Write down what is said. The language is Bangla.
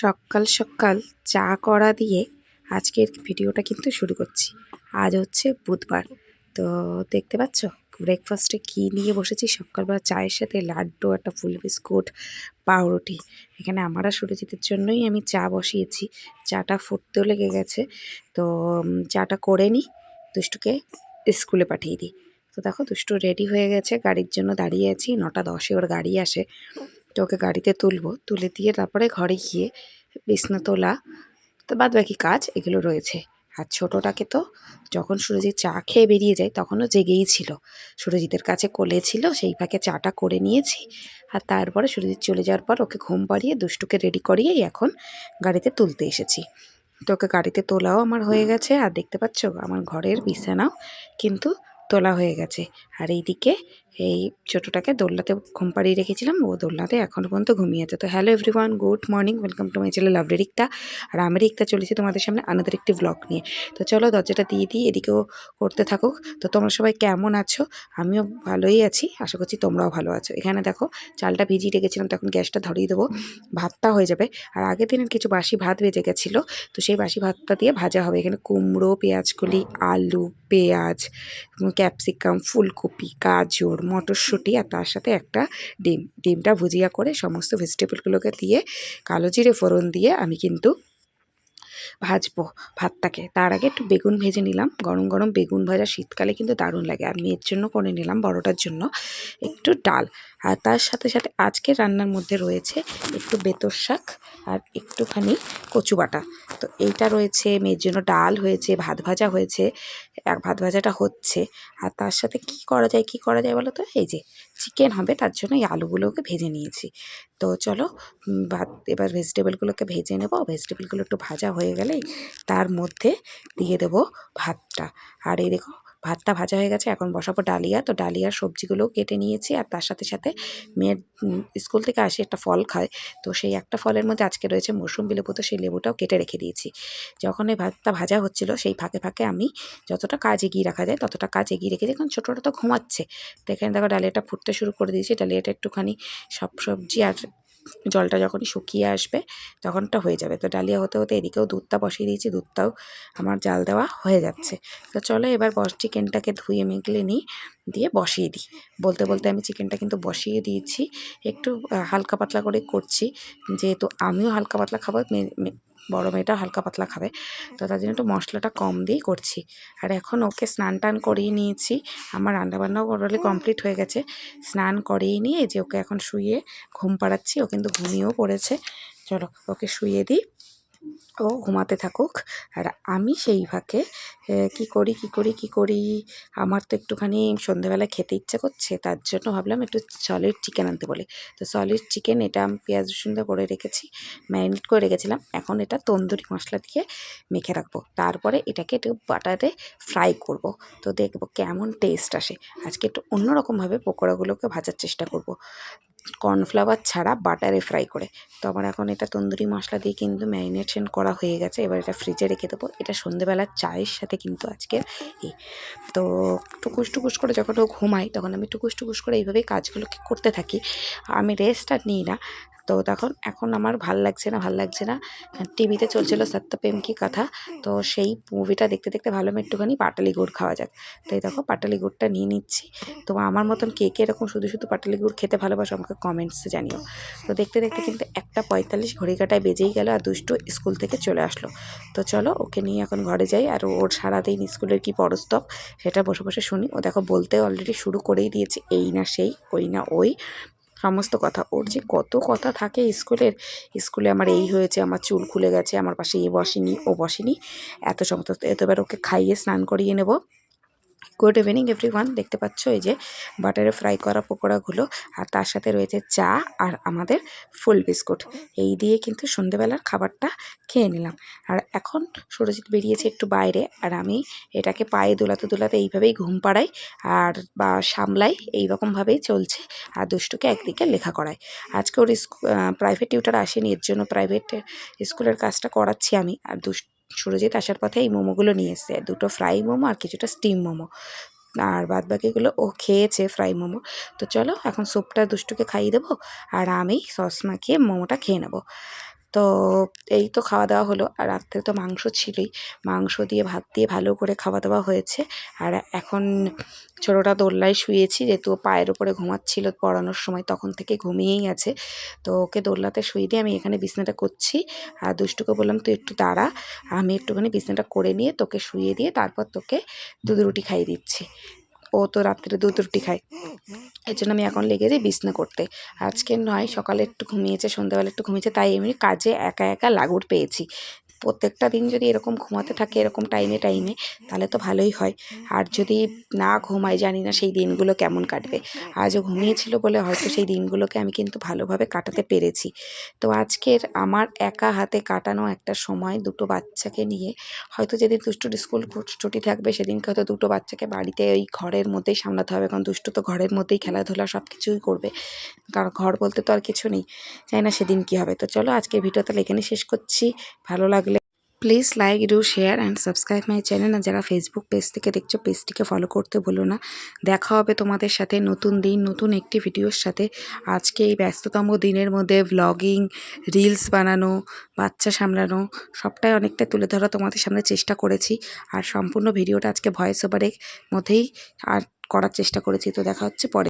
সকাল সকাল চা করা দিয়ে আজকের ভিডিওটা কিন্তু শুরু করছি। আজ হচ্ছে বুধবার। তো দেখতে পাচ্ছ? ব্রেকফাস্টে কী নিয়ে বসেছি? সকালবেলা চায়ের সাথে লাড্ডু, একটা ফুল বিস্কুট, পাউরুটি। এখানে আমার আর সুরজিতের জন্যই আমি চা বসিয়েছি। চাটা ফুটতেও লেগে গেছে। তো চাটা করে নিই দুষ্টুকে স্কুলে পাঠিয়ে দিই। তো দেখো, দুষ্টু রেডি হয়ে গেছে। গাড়ির জন্য দাঁড়িয়ে আছি। নটা দশে ওর গাড়ি আসে। তো ওকে গাড়িতে তুলবো। তুলে দিয়ে তারপরে ঘরে গিয়ে বিছনা তোলা, তো বাদ বাকি কাজ এগুলো রয়েছে। আর ছোটোটাকে তো যখন সুরজিৎ চা খেয়ে বেরিয়ে যায় তখনও জেগেই ছিল। সুরজিতের কাছে কোলে ছিল, সেই ফাঁকে চাটা করে নিয়েছি। আর তারপরে সুরজিৎ চলে যাওয়ার পর ওকে ঘুম পাড়িয়ে দুষ্টুকে রেডি করিয়েই এখন গাড়িতে তুলতে এসেছি। তো ওকে গাড়িতে তোলাও আমার হয়ে গেছে, আর দেখতে পাচ্ছ আমার ঘরের বিছানাও কিন্তু তোলা হয়ে গেছে। আর এইদিকে এই ছোটোটাকে দোলনাতে ঘুম পাড়িয়ে রেখেছিলাম, ও দোলনাতে এখনও পর্যন্ত ঘুমিয়ে ঘুমিয়েছে তো hello everyone good morning welcome to my channel lovely Rikta আর আমি রিক্তা চলেছি তোমাদের সামনে আনাদের একটি ব্লগ নিয়ে। তো চলো দরজাটা দিয়ে দিই, এদিকেও করতে থাকুক। তো তোমরা সবাই কেমন আছো? আমিও ভালোই আছি, আশা করছি তোমরাও ভালো আছো। এখানে দেখো চালটা ভিজিয়ে রেখেছিলাম তখন গ্যাসটা ধরিয়ে দেবো, ভাতটা হয়ে যাবে। আর আগের দিনের কিছু বাসি ভাত বেজে গেছিল, তো সেই বাসি ভাতটা দিয়ে ভাজা হবে। এখানে কুমড়ো, পেঁয়াজকলি, আলু, পেঁয়াজ ক্যাপসিকাম ফুলকপি, গাজর মটরশুঁটি আর তার সাথে একটা ডিম। ডিমটা ভুজিয়া করে সমস্ত ভেজিটেবলগুলোকে দিয়ে কালো জিরে ফোড়ন দিয়ে আমি কিন্তু ভাজবো ভাতটাকে। তার আগে একটু বেগুন ভেজে নিলাম। গরম গরম বেগুন ভাজা শীতকালে কিন্তু দারুণ লাগে। আর মেয়ের জন্য করে নিলাম বড়টার জন্য একটু ডাল। আর তার সাথে সাথে আজকে রান্নার মধ্যে রয়েছে একটু বেতর শাক আর একটুখানি কচু বাটা। তো এইটা রয়েছে মেয়ের জন্য ডাল হয়েছে, ভাত ভাজা হয়েছে, আর ভাত ভাজাটা হচ্ছে। আর তার সাথে কি করা যায়, কি করা যায় বলো তো এই যে চিকেন হবে, তার জন্য এই আলুগুলোকে ভেজে নিয়েছি। তো চলো ভাত, এবার ভেজিটেবলগুলোকে ভেজে নেব। ভেজিটেবলগুলো একটু ভাজা হয়ে গেলেই তার মধ্যে দিয়ে দেবো ভাতটা। আর এই দেখো ভাতটা ভাজা হয়ে গেছে, এখন বসাবো ডালিয়া। তো ডালিয়ার সবজিগুলোও কেটে নিয়েছি আর তার সাথে সাথে মেয়ের স্কুল থেকে আসে একটা ফল খায়। তো সেই একটা ফলের মধ্যে আজকে রয়েছে মৌসুম্বি লেবু তো সেই লেবুটাও কেটে রেখে দিয়েছি। যখন এই ভাতটা ভাজা হচ্ছিল, সেই ফাঁকে ফাঁকে আমি যতটা কাজ এগিয়ে রাখা যায়, ততটা কাজ এগিয়ে রেখেছি কারণ ছোটোটা তো ঘুমাচ্ছে। তো এখানে দেখো ডালিয়াটা ফুটতে শুরু করে দিয়েছি। ডালিয়াটা একটুখানি সব সবজি আর জলটা যখনই শুকিয়ে আসবে, তখনটা হয়ে যাবে। তো ডালিয়া হতে হতে এদিকেও দুধটা বসিয়ে দিয়েছি, দুধটাও আমার জাল দেওয়া হয়ে যাচ্ছে। তো চলো এবার বস, চিকেনটাকে ধুয়ে মেঘলে নিই, দিয়ে বসিয়ে দিই। বলতে বলতে আমি চিকেনটা কিন্তু বসিয়ে দিয়েছি। একটু হালকা পাতলা করে করছি। যেহেতু আমিও হালকা পাতলা খাবার বড় মেয়েটা হালকা পাতলা খাবে। তো তার জন্য একটু মশলাটা কম দিয়েই করছি। আর এখন ওকে স্নান টান করিয়ে নিয়েছি। আমার রান্নাবান্নাও অলরেডি কমপ্লিট হয়ে গেছে। স্নান করিয়ে নিয়ে যে ওকে এখন শুয়ে ঘুম পাড়াচ্ছি, ও কিন্তু ঘুমিয়েও পড়েছে। চলো ওকে শুয়ে দিই। ও ঘুমাতে থাকুক। আর আমি সেই ফাঁকে কি করি কি করি কি করি, আমার তো একটুখানি সন্ধেবেলায় খেতে ইচ্ছে করছে, তার জন্য ভাবলাম একটু সলিড চিকেন আনতে বলে। তো সলিড চিকেন এটা আমি পেঁয়াজ রসুন করে রেখেছি ম্যারিনেট করে রেখেছিলাম। এখন এটা তন্দুরি মশলা দিয়ে মেখে রাখব। তারপরে এটাকে একটু বাটারে ফ্রাই করব। তো দেখব কেমন টেস্ট আসে। আজকে একটু অন্যরকমভাবে পকোড়াগুলোকে ভাজার চেষ্টা করব। কর্নফ্লাওয়ার ছাড়া বাটারে ফ্রাই করে। তো আমার এখন এটা তন্দুরি মশলা দিয়ে কিন্তু ম্যারিনেশন করা হয়ে গেছে। এবার এটা ফ্রিজে রেখে দেবো। এটা সন্ধেবেলার চায়ের সাথে কিন্তু আজকে তো টুকুস টুকুস করে যখন ও ঘুমাই তখন আমি টুকুস টুকুস করে এইভাবেই কাজগুলোকে করতে থাকি। আমি রেস্ট আর নিই না। তো তখন, এখন আমার ভালো লাগছে না, ভালো লাগছে না। টিভিতে চলছিল সত্যপ্রেম কি কথা? তো সেই মুভিটা দেখতে দেখতে ভালো একটুখানি পাটালি গুড় খাওয়া যাক। তো এই দেখো পাটালি গুড়টা নিয়ে নিচ্ছি। তো আমার মতন কে কে এরকম শুধু শুধু পাটালি গুড় খেতে ভালোবাসো আমাকে কমেন্টসে জানিও। তো দেখতে দেখতে কিন্তু একটা পঁয়তাল্লিশ ঘড়ি কাটায় বেজেই গেল আর দুষ্টু স্কুল থেকে চলে আসলো। তো চলো, ওকে নিয়ে এখন ঘরে যাই আর ওর সারাদিন স্কুলের কি পরস্তব সেটা বসে বসে শুনি। ও দেখো, বলতে অলরেডি শুরু করেই দিয়েছে, এই না সেই, ওই না ওই। সমস্ত কথা ওর যে কত কথা থাকে স্কুলের, স্কুলে আমার এই হয়েছে, আমার চুল খুলে গেছে, আমার পাশে এ বসেনি, ও বসেনি। এত সমস্ত এত এবার ওকে খাইয়ে স্নান করিয়ে নেব। Good evening everyone. দেখতে পাচ্ছ এই যে বাটারে ফ্রাই করা পকোড়াগুলো, আর তার সাথে রয়েছে চা আর আমাদের ফুল বিস্কুট। এই দিয়ে কিন্তু সন্ধেবেলার খাবারটা খেয়ে নিলাম। আর এখন সুরজিৎ বেরিয়েছে একটু বাইরে, আর আমি এটাকে পায়ে দোলাতে দোলাতে এইভাবেই ঘুম পাড়াই আর বা সামলাই এইরকমভাবেই চলছে আর দুষ্টুকে একদিকে লেখা করায় আজকে ওর প্রাইভেট টিউটার আসেনি, এর জন্য প্রাইভেট স্কুলের কাজটা করাচ্ছি আমি। আর দুষ্ট সুরজিৎ আসার পথে এই মোমোগুলো নিয়ে এসছে। দুটো ফ্রাই মোমো আর কিছুটা স্টিম মোমো। আর বাদ বাকিগুলো ও খেয়েছে ফ্রাই মোমো। তো চলো এখন স্যুপটা দুষ্টুকে খাইয়ে দেবো আর আমি সস মাখিয়ে মোমোটা খেয়ে নেব। তো এই তো খাওয়া দাওয়া হলো। আর রাত্রে তো মাংস ছিলই। মাংস দিয়ে ভাত দিয়ে ভালো করে খাওয়া দাওয়া হয়েছে। আর এখন ছোটোটা দোল্লায় শুয়েছি। যেহেতু পায়ের ওপরে ঘুমাচ্ছিল পড়ানোর সময়, তখন থেকে ঘুমিয়েই আছে। তো ওকে দোল্লাতে শুয়ে দিয়ে আমি এখানে বিছনাটা করছি। আর দুষ্টুকে বললাম, তুই একটু দাঁড়া। আমি একটুখানি বিছনাটা করে নিয়ে তোকে শুয়ে দিয়ে তারপর তোকে দুধ রুটি খাইয়ে দিচ্ছি। ও তো রাত্রে দুধ রুটি খায়। এর জন্য আমি এখন লেগে যাই বিছনা করতে। আজকে নয়, সকালে একটু ঘুমিয়েছে, সন্ধ্যাবেলা একটু ঘুমিয়েছে, তাই এমনি কাজে একা একা লাগুর পেয়েছি। প্রত্যেকটা দিন যদি এরকম ঘুমাতে থাকে এরকম টাইমে টাইমে তাহলে তো ভালোই হয়। আর যদি না ঘুমাই, জানি না সেই দিনগুলো কেমন কাটবে। আজও ঘুমিয়েছিল বলে হয়তো সেই দিনগুলোকে আমি কিন্তু ভালোভাবে কাটাতে পেরেছি। তো আজকের আমার একা হাতে কাটানো একটা সময় দুটো বাচ্চাকে নিয়ে, হয়তো যেদিন দুষ্টুর স্কুল ছুটি থাকবে, সেদিনকে হয়তো দুটো বাচ্চাকে বাড়িতে ওই ঘরের মধ্যেই সামলাতে হবে। কারণ দুষ্টু তো ঘরের মধ্যেই খেলাধুলা সব কিছুই করবে। কারণ ঘর বলতে তো আর কিছু নেই। জানি না সেদিন কী হবে। তো চলো আজকের ভিডিও তাহলে এখানে শেষ করছি। ভালো লাগলে please like do share and subscribe my channel আর যারা ফেসবুক পেজ থেকে দেখছ পেজটিকে ফলো করতে বলো না। দেখা হবে তোমাদের সাথে নতুন দিন, নতুন একটি ভিডিওর সাথে। আজকে এই ব্যস্ততম দিনের মধ্যে ভ্লগিং রিলস বানানো, বাচ্চা সামলানো, সবটাই অনেকটা তুলে ধরা তোমাদের সামনে চেষ্টা করেছি। আর সম্পূর্ণ ভিডিওটা আজকে ভয়েস ওভারের মধ্যেই আর করার চেষ্টা করেছি। তো দেখা হচ্ছে পরে।